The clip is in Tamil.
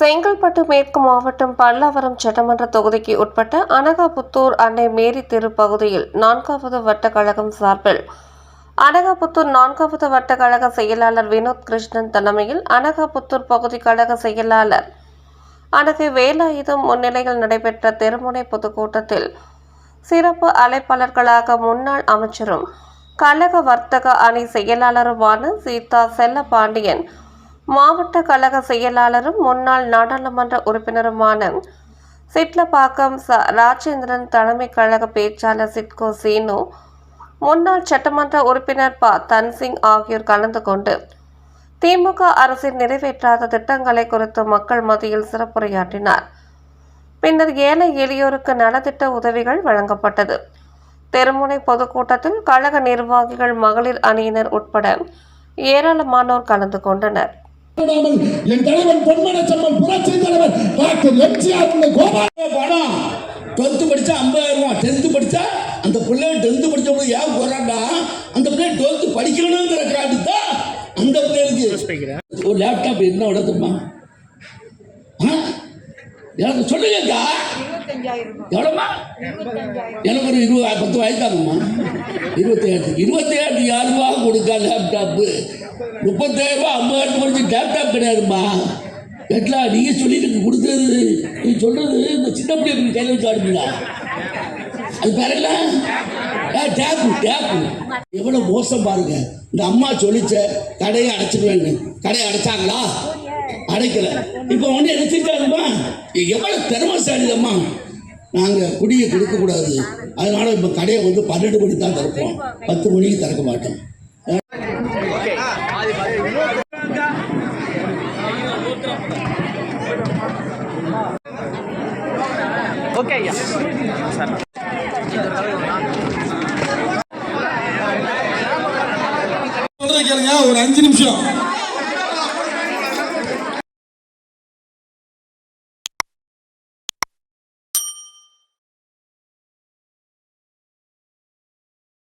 செங்கல்பட்டு மேற்கு மாவட்டம் பல்லாவரம் சட்டமன்ற தொகுதிக்கு உட்பட்ட அனகாபுத்தூர் அன்னை மேரி தெரு பகுதியில் நான்காவது வட்ட கழகம் சார்பில் அனகாபுத்தூர் நான்காவது வட்ட கழக செயலாளர் வினோத் கிருஷ்ணன் தலைமையில் அனகாபுத்தூர் பகுதி கழக செயலாளர் அனகை வேலாயுதம் முன்னிலையில் நடைபெற்ற தெருமுனை பொதுக்கூட்டத்தில் சிறப்பு அழைப்பாளர்களாக முன்னாள் அமைச்சரும் கழக வர்த்தக அணி செயலாளருமான சீதா செல்லபாண்டியன் மாவட்ட கழக செயலாளரும் முன்னாள் நாடாளுமன்ற உறுப்பினருமான சிட்லப்பாக்கம் ச ராஜேந்திரன் தலைமை கழக பேச்சாளர் சிட்கோ சீனு முன்னாள் சட்டமன்ற உறுப்பினர் ப தன்சிங் ஆகியோர் கலந்து கொண்டு திமுக அரசின் நிறைவேற்றாத திட்டங்களை குறித்து மக்கள் மத்தியில் சிறப்புரையாற்றினார். பின்னர் ஏழை எளியோருக்கு நலத்திட்ட உதவிகள் வழங்கப்பட்டது. தெருமுனை பொதுக்கூட்டத்தில் கழக நிர்வாகிகள் மகளிர் அணியினர் உட்பட ஏராளமானோர் கலந்து கொண்டனர். என் தலைவன் பொன்மனச்சம்மன் புரட்சி தலைவர் டாக்டர் எம்ஜிஆர் கோபால பணம் டுவெல்த்து படிச்சா ஐம்பதாயிரம் ரூபாய். டென்த்து படிச்சா அந்த பிள்ளை டென்த்து படிச்சவங்க ஏன் போறாண்டா அந்த பிள்ளை டுவெல்த்து படிக்கணுங்கிற கிராண்டு தான் அந்த பிள்ளைகளுக்கு ஒரு லேப்டாப் என்ன விட தெரியுமா? ஆ? எனக்கு சொல்லுங்கக்கா எவ்வளோமா எனக்கு ஒரு இருபது பத்து வயசாகுமா இருபத்தேழு இருபத்தேழு ஆயிரம் ரூபா கொடுக்கா லேப்டாப்பு முப்பத்தாயிரம் ரூபாய் ஐம்பதாயிரம் படிச்சு லேப்டாப் கிடையாதும்மா. எட்லா நீங்கள் சொல்லிட்டு கொடுத்தது. நீ சொல்றது இந்த சின்ன பிள்ளைங்க கையில் வச்சு ஆடுங்களா அது பேர் என்ன? ஏ டேப்பு டேப்பு. எவ்வளோ மோசம் பாருங்க. இந்த அம்மா சொல்லிச்ச கடையை அடைச்சிடுவேன்னு கடையை அடைச்சாங்களா? அடைக்கல. இப்போ ஒன்று என்ன செஞ்சாங்கம்மா? எவ்வளோ திறமைசாலி அம்மா நாங்கள் குடியை கொடுக்கக்கூடாது. அதனால இப்போ கடையை வந்து பன்னெண்டு மணிக்கு தான் திறப்போம். பத்து மணிக்கு திறக்க மாட்டோம். ஓகே ஐயா. சார் ஒரு அஞ்சு நிமிஷம்.